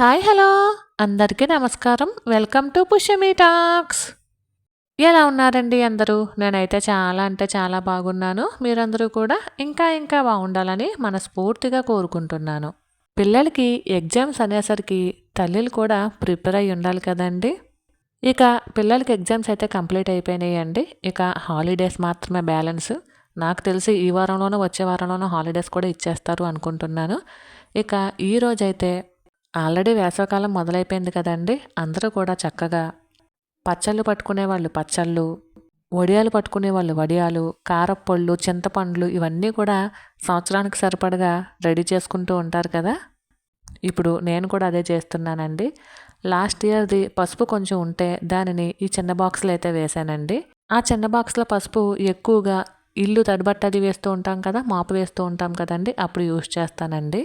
Hi hello అందరికీ నమస్కారం. Welcome to పుష్యమీ talks ఎలా ఉన్నారండి అందరూ? నేనైతే చాలా అంటే చాలా బాగున్నాను. మీరందరూ కూడా ఇంకా ఇంకా బాగుండాలని మనస్ఫూర్తిగా కోరుకుంటున్నాను. పిల్లలకి ఎగ్జామ్స్ అనేసరికి తల్లిలు కూడా ప్రిపేర్ అయి ఉండాలి కదండి. ఇక పిల్లలకి ఎగ్జామ్స్ అయితే కంప్లీట్ అయిపోయినాయండి. ఇక హాలిడేస్ మాత్రమే బ్యాలెన్స్. నాకు తెలిసి ఈ వారంలోనూ వచ్చే వారంలోనూ హాలిడేస్ కూడా ఇచ్చేస్తారు అనుకుంటున్నాను. ఇక ఈ రోజైతే ఆల్రెడీ వేసవకాలం మొదలైపోయింది కదండి. అందరూ కూడా చక్కగా పచ్చళ్ళు పట్టుకునే వాళ్ళు పచ్చళ్ళు వడియాలు పట్టుకునే వాళ్ళు వడియాలు కారప్పళ్ళు చింతపండ్లు ఇవన్నీ కూడా సంవత్సరానికి సరిపడగా రెడీ చేసుకుంటూ ఉంటారు కదా. ఇప్పుడు నేను కూడా అదే చేస్తున్నానండి. లాస్ట్ ఇయర్ది పసుపు కొంచెం ఉంటే దానిని ఈ చిన్న బాక్స్లో అయితే వేశానండి. ఆ చిన్న బాక్స్లో పసుపు ఎక్కువగా ఇల్లు తడిబట్టది వేస్తూ ఉంటాం కదా మాపు వేస్తూ ఉంటాం కదండి అప్పుడు యూస్ చేస్తానండి.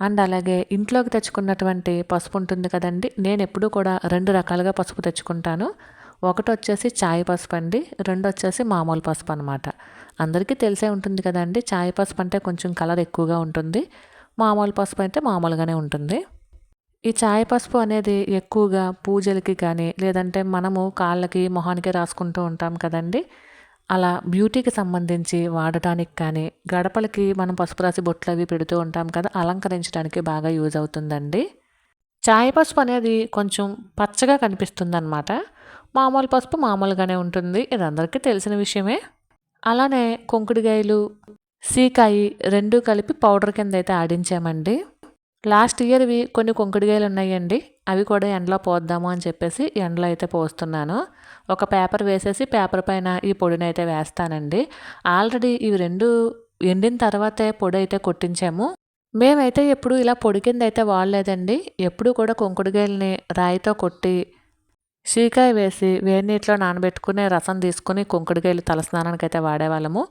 అండ్ అలాగే ఇంట్లోకి తెచ్చుకున్నటువంటి పసుపు ఉంటుంది కదండి నేను ఎప్పుడూ కూడా రెండు రకాలుగా పసుపు తెచ్చుకుంటాను. ఒకటి వచ్చేసి చాయ్ పసుపు అండి రెండు వచ్చేసి మామూలు పసుపు అనమాట అందరికీ తెలిసే ఉంటుంది కదండి చాయ్ పసుపు అంటే కొంచెం కలర్ ఎక్కువగా ఉంటుంది మామూలు పసుపు అయితే మామూలుగానే ఉంటుంది. ఈ చాయ్ పసుపు అనేది ఎక్కువగా పూజలకి కానీ లేదంటే మనము కాళ్ళకి మొహానికి రాసుకుంటూ ఉంటాం కదండి అలా బ్యూటీకి సంబంధించి వాడటానికి కానీ గడపలకి మనం పసుపు రాసి బొట్లు అవి పెడుతూ ఉంటాం కదా అలంకరించడానికి బాగా యూజ్ అవుతుందండి. చాయ్ పసుపు అనేది కొంచెం పచ్చగా కనిపిస్తుందన్నమాట. మామూలు పసుపు మామూలుగానే ఉంటుంది ఇది అందరికీ తెలిసిన విషయమే. అలానే కుంకుడుగాయలు సీకాయి రెండు కలిపి పౌడర్ కింద అయితే ఆడించామండి. లాస్ట్ ఇయర్వి కొన్ని కుంకుడుగాయలు ఉన్నాయండి. అవి కూడా ఎండలో పోద్దాము అని చెప్పేసి ఎండలో అయితే పోస్తున్నాను. ఒక పేపర్ వేసేసి పేపర్ పైన ఈ పొడిని అయితే వేస్తానండి. ఆల్రెడీ ఇవి రెండు ఎండిన తర్వాతే పొడి అయితే కొట్టించాము. మేమైతే ఎప్పుడు ఇలా పొడి కింద అయితే వాడలేదండి. ఎప్పుడు కూడా కుంకుడుగాయలని రాయితో కొట్టి షీకాయ వేసి వేడి నీటిలో నానబెట్టుకునే రసం తీసుకుని కుంకుడుకాయలు తలస్నానానికి అయితే వాడేవాళ్ళము.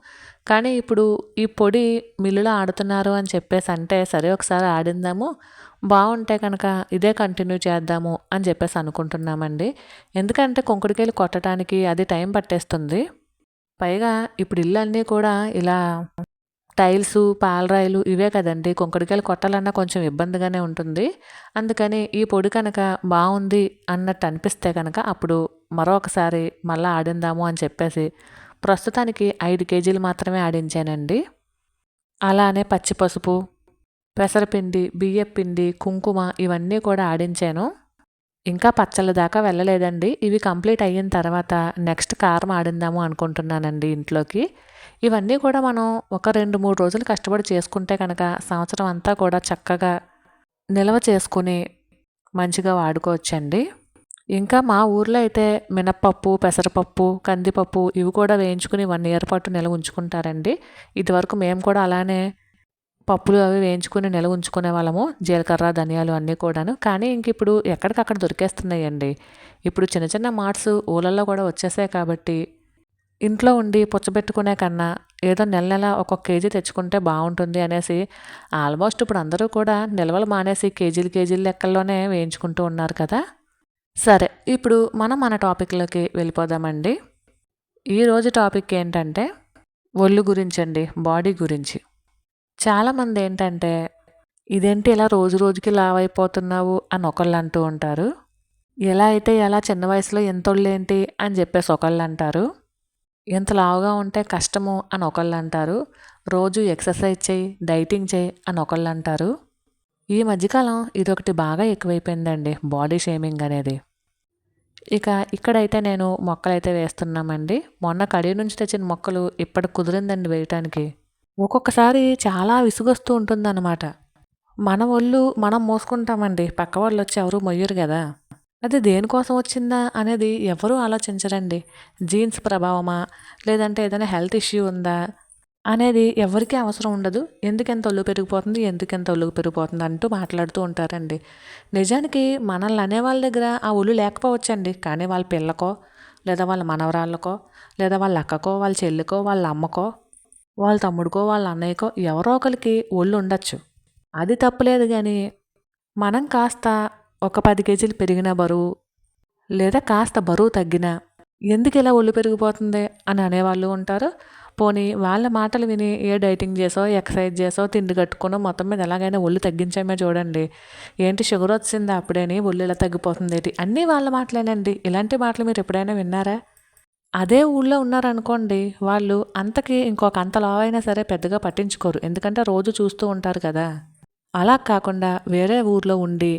కానీ ఇప్పుడు ఈ పొడి మిల్లులో ఆడుతున్నారు అని చెప్పేసి అంటే సరే ఒకసారి ఆడిందాము బాగుంటే కనుక ఇదే కంటిన్యూ చేద్దాము అని చెప్పేసి అనుకుంటున్నామండి. ఎందుకంటే కుంకుడుకాయలు కొట్టడానికి అది టైం పట్టేస్తుంది. పైగా ఇప్పుడు ఇల్లు అన్నీ కూడా ఇలా టైల్స్ పాలరాయిలు ఇవే కదండి. కుంకుడుకాయలు కొట్టాలన్నా కొంచెం ఇబ్బందిగానే ఉంటుంది. అందుకని ఈ పొడి కనుక బాగుంది అన్నట్టు అనిపిస్తే కనుక అప్పుడు మరొకసారి మళ్ళీ ఆడిందాము అని చెప్పేసి ప్రస్తుతానికి ఐదు కేజీలు మాత్రమే ఆడించానండి. అలానే పచ్చి పసుపు పెసరపిండి బియ్యపిండి కుంకుమ ఇవన్నీ కూడా ఆడించాను. ఇంకా పచ్చళ్ళ దాకా వెళ్ళలేదండి. ఇవి కంప్లీట్ అయిన తర్వాత నెక్స్ట్ కారం ఆడిందాము అనుకుంటున్నానండి ఇంట్లోకి. ఇవన్నీ కూడా మనం ఒక రెండు మూడు రోజులు కష్టపడి చేసుకుంటే కనుక సంవత్సరం అంతా కూడా చక్కగా నిల్వ చేసుకుని మంచిగా వాడుకోవచ్చండి. ఇంకా మా ఊర్లో అయితే మినప్పప్పు పెసరపప్పు కందిపప్పు ఇవి కూడా వేయించుకుని వన్ ఇయర్ పాటు నిల్వ ఉంచుకుంటారండి. ఇదివరకు మేము కూడా అలానే పప్పులు అవి వేయించుకుని నిల్వ ఉంచుకునే వాళ్ళము. జీలకర్ర ధనియాలు అన్నీ కూడాను. కానీ ఇంక ఇప్పుడు ఎక్కడికక్కడ దొరికేస్తున్నాయండి. ఇప్పుడు చిన్న చిన్న మార్ట్స్ ఊళ్ళల్లో కూడా వచ్చేసాయి కాబట్టి ఇంట్లో ఉండి పుచ్చబెట్టుకునే కన్నా ఏదో నెల నెల ఒక్కొక్క కేజీ తెచ్చుకుంటే బాగుంటుంది అనేసి ఆల్మోస్ట్ ఇప్పుడు అందరూ కూడా నిల్వలు మానేసి కేజీలు కేజీల లెక్కల్లోనే వేయించుకుంటూ ఉన్నారు కదా? సరే ఇప్పుడు మనం మన టాపిక్లోకి వెళ్ళిపోదామండి. ఈరోజు టాపిక్ ఏంటంటే ఒళ్ళు గురించి అండి బాడీ గురించి. చాలామంది ఏంటంటే ఇదేంటి ఇలా రోజు రోజుకి లావ్ అయిపోతున్నావు అని ఒకళ్ళు అంటూ ఉంటారు. ఎలా అయితే ఎలా చిన్న వయసులో ఎంత ఏంటి అని చెప్పేసి ఒకళ్ళు అంటారు. ఎంత లావుగా ఉంటే కష్టము అని ఒకళ్ళు అంటారు రోజు ఎక్సర్సైజ్ చేయి డైటింగ్ చేయి అని ఒకళ్ళు అంటారు ఈ మధ్యకాలం ఇదొకటి బాగా ఎక్కువైపోయిందండి బాడీ షేమింగ్ అనేది. ఇక ఇక్కడైతే నేను మొక్కలైతే వేస్తున్నామండి. మొన్న కడి నుంచి తెచ్చిన మొక్కలు ఇప్పటి కుదిరిందండి వేయటానికి. ఒక్కొక్కసారి చాలా విసుగొస్తూ ఉంటుందన్నమాట. మన ఒళ్ళు మనం మోసుకుంటామండి పక్క వాళ్ళు వచ్చి ఎవరు మొయ్యరు కదా. అది దేనికోసం వచ్చిందా అనేది ఎవరూ ఆలోచించరండి. జీన్స్ ప్రభావమా? లేదంటే ఏదైనా హెల్త్ ఇష్యూ ఉందా? అనేది ఎవరికీ అవసరం ఉండదు. ఎందుకెంత ఒళ్ళు పెరిగిపోతుంది ఎందుకెంత ఒళ్ళు పెరిగిపోతుంది అంటూ మాట్లాడుతూ ఉంటారండి. నిజానికి మనల్ని అనే వాళ్ళ దగ్గర ఆ ఒళ్ళు లేకపోవచ్చండి. కానీ వాళ్ళ పిల్లకో లేదా వాళ్ళ మనవరాళ్ళకో లేదా వాళ్ళ అక్కకో వాళ్ళ చెల్లికో వాళ్ళ అమ్మకో వాళ్ళ తమ్ముడికో వాళ్ళ అన్నయ్యకో ఎవరో ఒకరికి ఒళ్ళు ఉండొచ్చు. అది తప్పులేదు కానీ మనం కాస్త ఒక పది కేజీలు పెరిగిన బరువు లేదా కాస్త బరువు తగ్గినా ఎందుకు ఇలా ఒళ్ళు పెరిగిపోతుంది అని అనేవాళ్ళు ఉంటారు. పోనీ వాళ్ళ మాటలు విని ఏ డైటింగ్ చేసో ఎక్సర్సైజ్ చేసో తిండి కట్టుకునో మొత్తం మీద ఎలాగైనా ఒళ్ళు తగ్గించామే చూడండి. ఏంటి షుగర్ వచ్చిందా అప్పుడేని ఒళ్ళు ఇలా తగ్గిపోతుంది ఏంటి? అన్నీ వాళ్ళ మాటలేనండి. ఇలాంటి మాటలు మీరు ఎప్పుడైనా విన్నారా? అదే ఊళ్ళో ఉన్నారనుకోండి వాళ్ళు అంతకి ఇంకొక అంత లావైనా సరే పెద్దగా పట్టించుకోరు. ఎందుకంటే రోజు చూస్తూ ఉంటారు కదా. అలా కాకుండా వేరే ఊర్లో ఉండి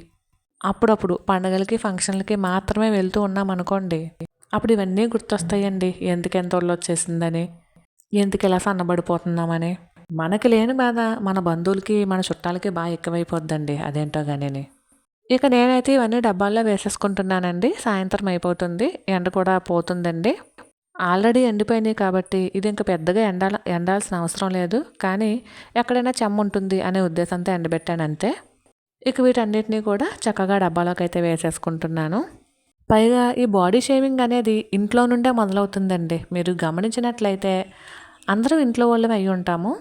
అప్పుడప్పుడు పండగలకి ఫంక్షన్లకి మాత్రమే వెళ్తూ ఉన్నాం అనుకోండి అప్పుడు ఇవన్నీ గుర్తొస్తాయండి. ఎందుకు ఎంత ఒళ్ళు వచ్చేసిందని? ఎందుకు ఇలా సన్నబడిపోతున్నామని? మనకి లేని బాధ మన బంధువులకి మన చుట్టాలకి బాగా ఎక్కువైపోద్దండి అదేంటో కానీ ఇక నేనైతే ఇవన్నీ డబ్బాల్లో వేసేసుకుంటున్నానండి. సాయంత్రం అయిపోతుంది ఎండ కూడా పోతుందండి. ఆల్రెడీ ఎండిపోయినాయి కాబట్టి ఇది ఇంకా పెద్దగా ఎండాల ఎండాల్సిన అవసరం లేదు. కానీ ఎక్కడైనా చెమ్మ ఉంటుంది అనే ఉద్దేశంతో ఎండబెట్టాను అంతే ఇక వీటన్నిటిని కూడా చక్కగా డబ్బాలోకి అయితే వేసేసుకుంటున్నాను. పైగా ఈ బాడీ షేవింగ్ అనేది ఇంట్లో నుండే మొదలవుతుందండి. మీరు గమనించినట్లయితే అందరం ఇంట్లో వాళ్ళం అయి ఉంటాము.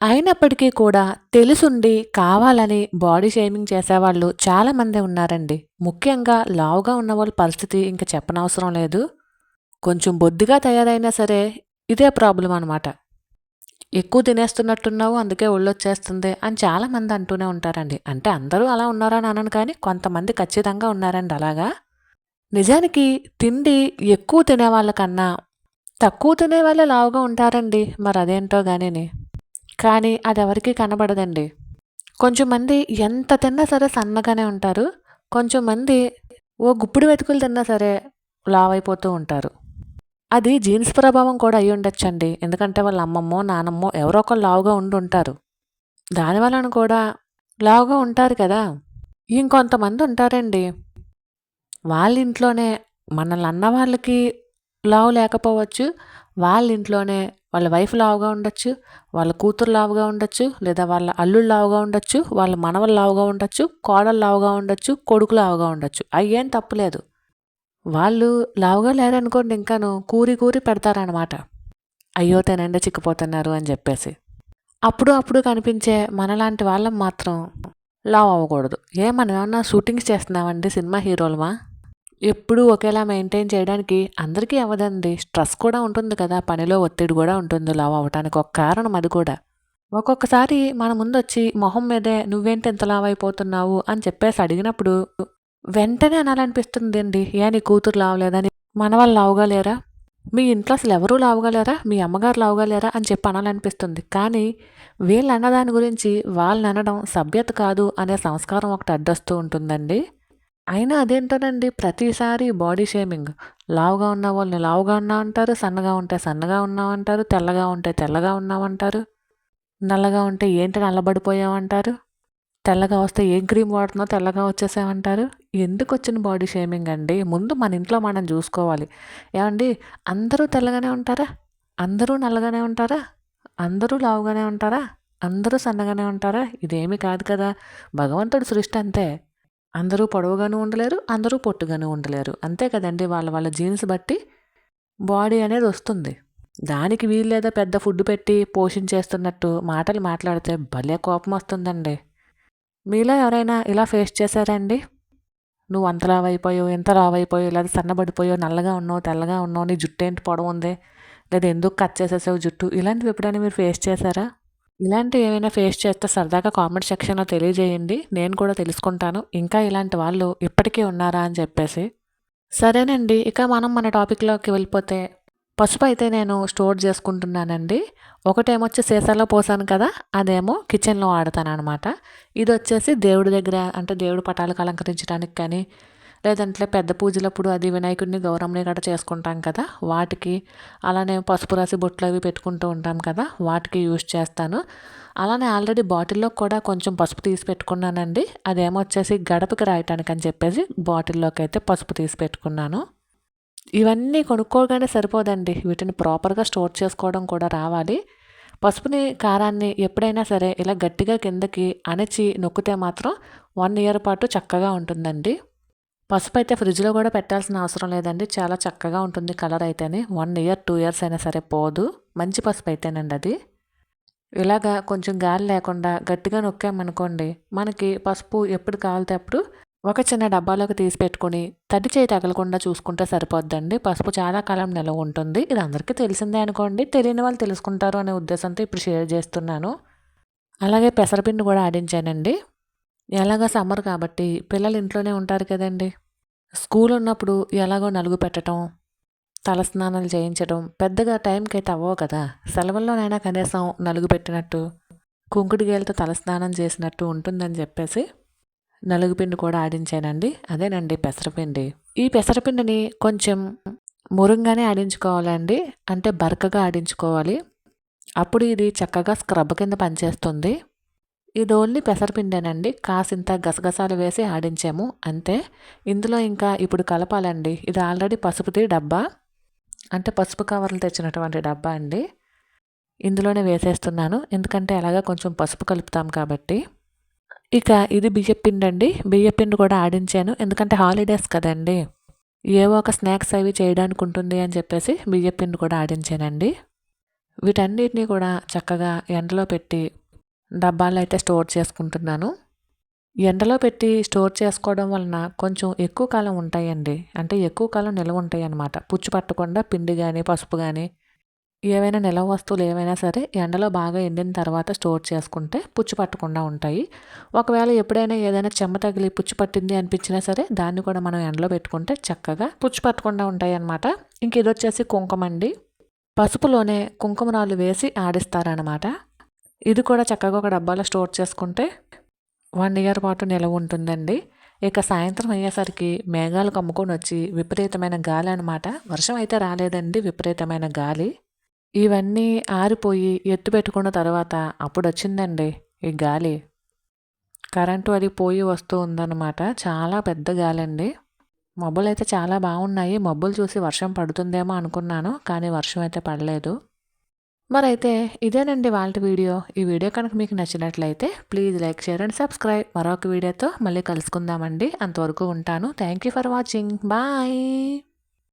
అయినప్పటికీ కూడా తెలుసుండి కావాలని బాడీ షేమింగ్ చేసేవాళ్ళు చాలామంది ఉన్నారండి. ముఖ్యంగా లావుగా ఉన్న వాళ్ళ పరిస్థితి ఇంకా చెప్పనవసరం లేదు. కొంచెం బొద్దుగా తయారైనా సరే ఇదే ప్రాబ్లం అనమాట ఎక్కువ తినేస్తున్నట్టున్నావు అందుకే ఒళ్ళొచ్చేస్తుంది అని చాలామంది అంటూనే ఉంటారండి. అంటే అందరూ అలా ఉన్నారని అనను కానీ కొంతమంది ఖచ్చితంగా ఉన్నారండి అలాగా. నిజానికి తిండి ఎక్కువ తినే వాళ్ళకన్నా తక్కువ తినే వాళ్ళే లావుగా ఉంటారండి మరి అదేంటో గానీ కానీ అది ఎవరికీ కనబడదండి. కొంచెం మంది ఎంత తిన్నా సరే సన్నగానే ఉంటారు. కొంచెం మంది ఓ గుప్పిడి వెతుకులు తిన్నా సరే లావైపోతూ ఉంటారు. అది జీన్స్ ప్రభావం కూడా అయి ఉండొచ్చండి. ఎందుకంటే వాళ్ళ అమ్మమ్మో నానమ్మో ఎవరో ఒకరు లావుగా ఉండి ఉంటారు. దానివలన కూడా లావుగా ఉంటారు కదా. ఇంకొంతమంది ఉంటారండి. వాళ్ళ ఇంట్లోనే మనల్ని అన్న వాళ్ళకి లావు లేకపోవచ్చు. వాళ్ళ ఇంట్లోనే వాళ్ళ వైఫ్ లావుగా ఉండొచ్చు. వాళ్ళ కూతురు లావుగా ఉండొచ్చు. లేదా వాళ్ళ అల్లుళ్ళు లావుగా ఉండొచ్చు. వాళ్ళ మనవలు లావుగా ఉండొచ్చు. కోడలు లావుగా ఉండొచ్చు. కొడుకు లావుగా ఉండొచ్చు. అయ్యేం తప్పులేదు వాళ్ళు లావుగా లేరనుకోండి ఇంకాను కూరి కూరి పెడతారనమాట అయ్యో తినండి చిక్కిపోతున్నారు అని చెప్పేసి. అప్పుడు అప్పుడు కనిపించే మనలాంటి వాళ్ళం మాత్రం లావ్ అవ్వకూడదు. ఏ మనం ఏమన్నా షూటింగ్స్ చేస్తున్నామండి సినిమా హీరోలమా? ఎప్పుడూ ఒకేలా మెయింటైన్ చేయడానికి అందరికీ అవ్వదండి. స్ట్రెస్ కూడా ఉంటుంది కదా పనిలో ఒత్తిడి కూడా ఉంటుంది లావ్ అవ్వటానికి ఒక కారణం అది కూడా. ఒక్కొక్కసారి మన ముందు వచ్చి మొహం మీదే నువ్వేంటి ఇంత లావ్ అయిపోతున్నావు అని చెప్పేసి అడిగినప్పుడు వెంటనే అనాలనిపిస్తుంది అండి ఏ నీ కూతురు లావలేదని మన వాళ్ళు లావుగా లేరా మీ ఇంట్లో అసలు ఎవరూ లావుగా లేరా మీ అమ్మగారు లావుగా లేరా అని చెప్పి అనాలనిపిస్తుంది. కానీ వీళ్ళు అన్నదాని గురించి వాళ్ళని అనడం సభ్యత కాదు అనే సంస్కారం ఒకటి అడ్డొస్తూ ఉంటుందండి. అయినా అదేంటోనండి? ప్రతిసారి బాడీ షేమింగ్. లావుగా ఉన్న వాళ్ళని లావుగా ఉన్నామంటారు సన్నగా ఉంటే సన్నగా ఉన్నామంటారు తెల్లగా ఉంటే తెల్లగా ఉన్నామంటారు నల్లగా ఉంటే ఏంటి నల్లబడిపోయామంటారు తెల్లగా వస్తే ఏం క్రీమ్ వాడుతున్నా తెల్లగా వచ్చేసామంటారు ఎందుకు వచ్చిన బాడీ షేమింగ్ అండి? ముందు మన ఇంట్లో మనం చూసుకోవాలి. ఏమండి? అందరూ తెల్లగానే ఉంటారా? అందరూ నల్లగానే ఉంటారా? అందరూ లావుగానే ఉంటారా? అందరూ సన్నగానే ఉంటారా? ఇదేమీ కాదు కదా. భగవంతుడు సృష్టి అంతే. అందరూ పొడవుగాను ఉండలేరు అందరూ పొట్టుగాను ఉండలేరు. అంతే కదండి వాళ్ళ వాళ్ళ జీన్స్ బట్టి బాడీ అనేది వస్తుంది. దానికి వీళ్ళేదో పెద్ద ఫుడ్ పెట్టి పోషించేస్తున్నట్టు మాటలు మాట్లాడితే భలే కోపం వస్తుందండి. మీలో ఎవరైనా ఇలా ఫేస్ చేశారండి? నువ్వు అంత లావైపోయావు ఎంత లావైపోయావు లేదా సన్నబడిపోయావు నల్లగా ఉన్నావు తెల్లగా ఉన్నావు నీ జుట్టు ఏంటి పొడవు ఉంది? లేదా ఎందుకు కట్ చేసేసావు జుట్టు? ఇలాంటివి ఎప్పుడైనా మీరు ఫేస్ చేశారా? ఇలాంటివి ఏమైనా ఫేస్ చేస్తే సరదాగా కామెంట్ సెక్షన్లో తెలియజేయండి. నేను కూడా తెలుసుకుంటాను. ఇంకా ఇలాంటి వాళ్ళు ఇప్పటికీ ఉన్నారా అని చెప్పేసి. సరేనండి. ఇక మనం మన టాపిక్లోకి వెళ్ళిపోతే పసుపు అయితే నేను స్టోర్ చేసుకుంటున్నానండి. ఒకటేమొచ్చి సీసాలో పోసాను కదా అదేమో కిచెన్లో వాడతాను అనమాట ఇది వచ్చేసి దేవుడి దగ్గర అంటే దేవుడి పటాలకు అలంకరించడానికి కానీ లేదంటే పెద్ద పూజలప్పుడు అది వినాయకుడిని గౌరమ్మని గట్రా చేసుకుంటాం కదా వాటికి అలానే పసుపు రాసి బొట్లు అవి పెట్టుకుంటూ ఉంటాం కదా వాటికి యూజ్ చేస్తాను. అలానే ఆల్రెడీ బాటిల్లో కూడా కొంచెం పసుపు తీసి పెట్టుకున్నానండి. అదేమో వచ్చేసి గడపకి రాయటానికి అని చెప్పేసి బాటిల్లోకి అయితే పసుపు తీసి పెట్టుకున్నాను. ఇవన్నీ కొనుక్కోగానే సరిపోదండి. వీటిని ప్రాపర్గా స్టోర్ చేసుకోవడం కూడా రావాలి. పసుపుని కారాన్ని ఎప్పుడైనా సరే ఇలా గట్టిగా కిందకి అణచి నొక్కితే మాత్రం వన్ ఇయర్ పాటు చక్కగా ఉంటుందండి. పసుపు అయితే ఫ్రిడ్జ్లో కూడా పెట్టాల్సిన అవసరం లేదండి. చాలా చక్కగా ఉంటుంది కలర్ అయితేనే. వన్ ఇయర్ టూ ఇయర్స్ అయినా సరే పోదు. మంచి పసుపు అయితేనండి అది. ఇలాగా కొంచెం గాలి లేకుండా గట్టిగా నొక్కామనుకోండి మనకి పసుపు ఎప్పుడు కావాలితే అప్పుడు ఒక చిన్న డబ్బాలోకి తీసి పెట్టుకుని తడి చేయి తగలకుండా చూసుకుంటే సరిపోద్దండి. పసుపు చాలా కాలం నిలవ ఉంటుంది. ఇది అందరికీ తెలిసిందే అనుకోండి. తెలియని వాళ్ళు తెలుసుకుంటారు అనే ఉద్దేశంతో ఇప్పుడు షేర్ చేస్తున్నాను. అలాగే పెసరపిండి కూడా ఆడించానండి. ఎలాగో సమ్మర్ కాబట్టి పిల్లలు ఇంట్లోనే ఉంటారు కదండి. స్కూల్ ఉన్నప్పుడు ఎలాగో నలుగు పెట్టడం తలస్నానాలు చేయించడం పెద్దగా టైంకి అయితే అవ్వవు కదా. సెలవుల్లోనైనా కనీసం నలుగు పెట్టినట్టు కుంకుడు గేలతో తలస్నానం చేసినట్టు ఉంటుందని చెప్పేసి నలుగుపిండి కూడా ఆడించానండి. అదేనండి పెసరపిండి. ఈ పెసరపిండిని కొంచెం మురుంగానే ఆడించుకోవాలండి. అంటే బరకగా ఆడించుకోవాలి. అప్పుడు ఇది చక్కగా స్క్రబ్ కింద పనిచేస్తుంది. ఇది ఓన్లీ పెసరపిండేనండి. కాసింత గసగసాలు వేసి ఆడించాము. అంతే. ఇందులో ఇంకా ఇప్పుడు కలపాలండి. ఇది ఆల్రెడీ పసుపుది డబ్బా. అంటే పసుపు కవర్లు తెచ్చినటువంటి డబ్బా అండి. ఇందులోనే వేసేస్తున్నాను. ఎందుకంటే అలాగా కొంచెం పసుపు కలుపుతాం కాబట్టి. ఇక ఇది బియ్యపిండి అండి బియ్యపిండి కూడా ఆడించాను. ఎందుకంటే హాలిడేస్ కదండి. ఏవో ఒక స్నాక్స్ అవి చేయడానికి ఉంటుంది అని చెప్పేసి బియ్యపిండి కూడా ఆడించానండి. వీటన్నిటిని కూడా చక్కగా ఎండలో పెట్టి డబ్బాలు అయితే స్టోర్ చేసుకుంటున్నాను. ఎండలో పెట్టి స్టోర్ చేసుకోవడం వలన కొంచెం ఎక్కువ కాలం ఉంటాయండి. అంటే ఎక్కువ కాలం నిల్వ ఉంటాయి అన్నమాట పుచ్చు పట్టకుండా పిండి కానీ పసుపు కానీ ఏవైనా నిలవ వస్తువులు ఏవైనా సరే ఎండలో బాగా ఎండిన తర్వాత స్టోర్ చేసుకుంటే పుచ్చు పట్టకుండా ఉంటాయి. ఒకవేళ ఎప్పుడైనా ఏదైనా చెమ్మ తగిలి పుచ్చు పట్టింది అనిపించినా సరే దాన్ని కూడా మనం ఎండలో పెట్టుకుంటే చక్కగా పుచ్చు పట్టకుండా ఉంటాయి అన్నమాట ఇంక ఇది వచ్చేసి కుంకుమ అండి. పసుపులోనే కుంకుమ రాళ్ళు వేసి ఆడిస్తారనమాట ఇది కూడా చక్కగా ఒక డబ్బాలో స్టోర్ చేసుకుంటే వన్ ఇయర్ పాటు నిలవ ఉంటుందండి. ఇక సాయంత్రం అయ్యేసరికి మేఘాలు కమ్ముకొని వచ్చి విపరీతమైన గాలి అనమాట వర్షం అయితే రాలేదండి విపరీతమైన గాలి. ఇవన్నీ ఆరిపోయి ఎత్తు పెట్టుకున్న తర్వాత అప్పుడు వచ్చిందండి ఈ గాలి. కరెంటు అది పోయి వస్తూ ఉందన్నమాట. చాలా పెద్ద గాలి అండి మబ్బులు అయితే చాలా బాగున్నాయి మబ్బులు చూసి వర్షం పడుతుందేమో అనుకున్నాను కానీ వర్షం అయితే పడలేదు. మరైతే ఇదేనండి వాళ్ళ వీడియో. ఈ వీడియో కనుక మీకు నచ్చినట్లయితే please like share and subscribe. మరొక వీడియోతో మళ్ళీ కలుసుకుందామండి. అంతవరకు ఉంటాను. Thank you for watching. Bye.